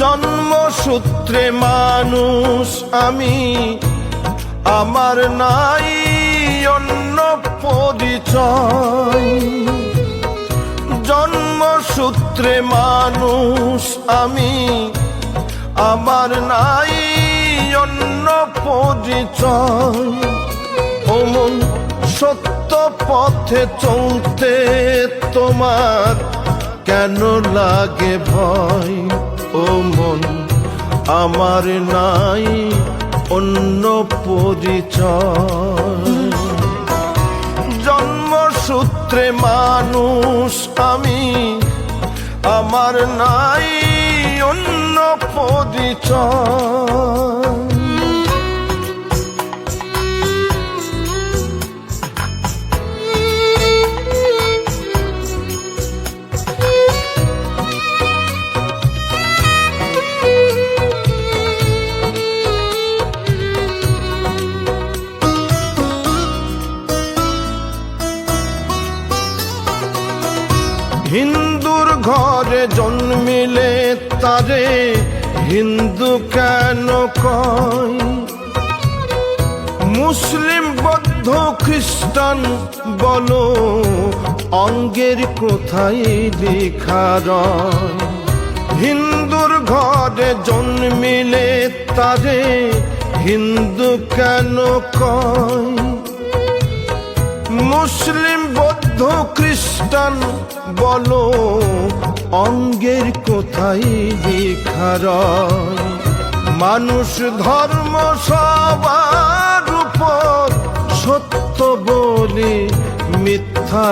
জন্মসূত্রে মানুষ আমি আমার নাই পরিচয়। জন্মসূত্রে মানুষ আমি, আমার নাই অন্য পরিচয়। অমন সত্য পথে চলতে তোমার কেন লাগে ভয়? ও মন আমার নাই অন্য পরিচয়। জন্মসূত্রে মানুষ আমি আমার নাই অন্য পরিচয়। ঘরে জন্মিলে তারে হিন্দু কেন কয়? মুসলিম, বৌদ্ধ, খ্রিস্টান বলো, অঙ্গের কোথায় লেখা হিন্দুর ঘরে জন্মিলে তারে হিন্দু কেন কয়? মুসলিম, বৌদ্ধ, খ্রিস্টান বলো অঙ্গের কোথায় দেখার মানুষ ধর্ম সবার উপর সত্য বলি, মিথ্যা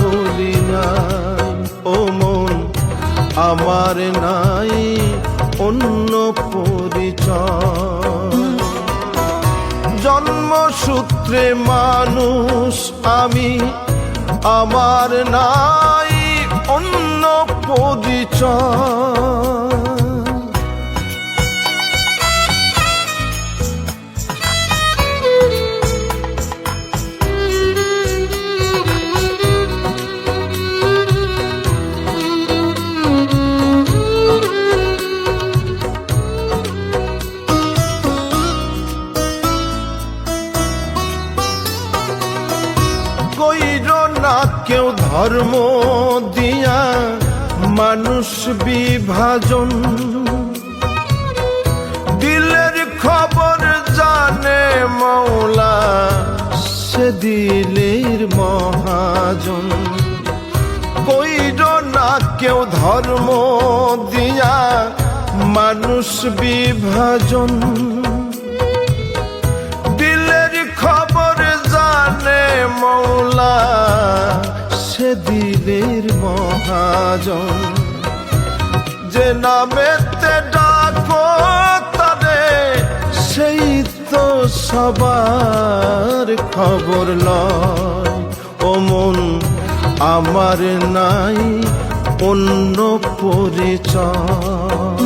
বলি নাই ও মন, আমার নাই অন্য পরিচয়। জন্মসূত্রে মানুষ আমি, আমার নাই পরিচয় কইর না কেউ ধর্ম দিয়া মানুষ বিভাজন। দিলের খবর জানে মৌলা, সে দিলের মহাজন। কইর না কেউ ধর্ম দিয়া মানুষ বিভাজন। দিলের খবর জানে মৌলা সে দিলের মহাজন। যে নামেতে ডাকো তারে, সেই তো সবার খবর লয়। ও মন আমার নাই অন্য পরিচয়।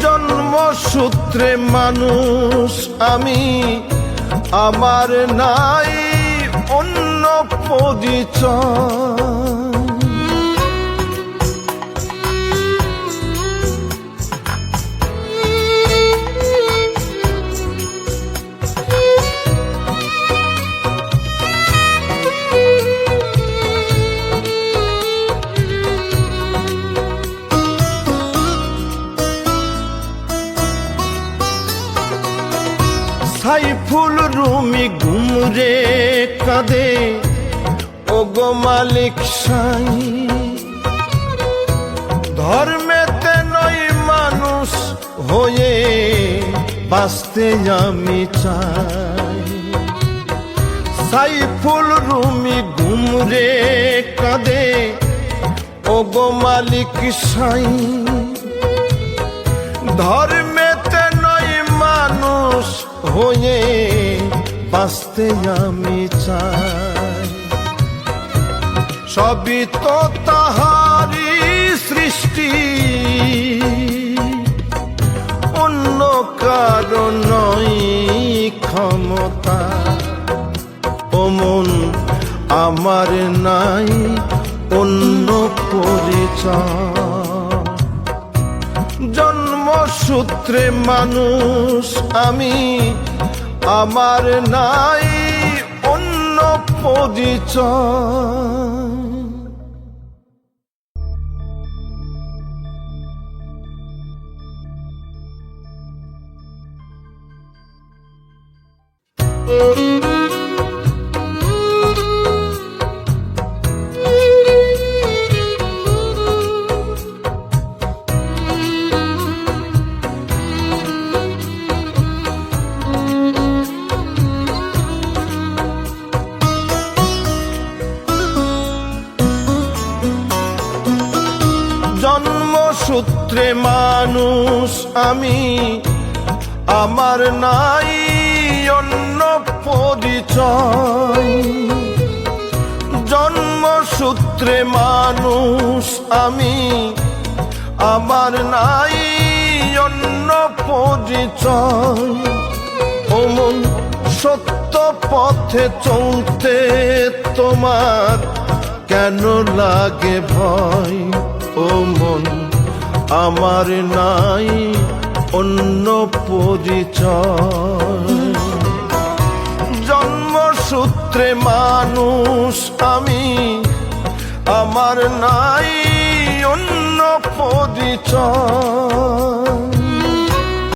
জন্মসূত্রে মানুষ আমি, আমার নাই পরিচয় সাইফুল রুমি ঘুমরে কাঁদে। ও গো মালিক সাই ধর্মেতে নই মানুষ হয়ে বাঁচতে আমি চাই। সাইফুল রুমি ঘুমরে কাঁদে ও গো মালিক সাই ধর্মেতে নয় মানুষ হয়ে বাঁচতে আমি চাই। সবই তো তাহারি সৃষ্টি। অন্য কারণ ক্ষমতা। অমন আমার নাই অন্য পরিচয়। জন্মসূত্রে মানুষ আমি, আমার নাই অন্য পরিচয়। জন্মসূত্রে মানুষ আমি আমার নাই পরিচয়। জন্মসূত্রে মানুষ আমি, আমার নাই অন্য পরিচয়। অমন সত্য পথে চলতে তোমার কেন লাগে ভয়? ও মন আমার নাই অন্য পরিচয়। জন্মসূত্রে মানুষ আমি আমার নাই অন্য পরিচয়।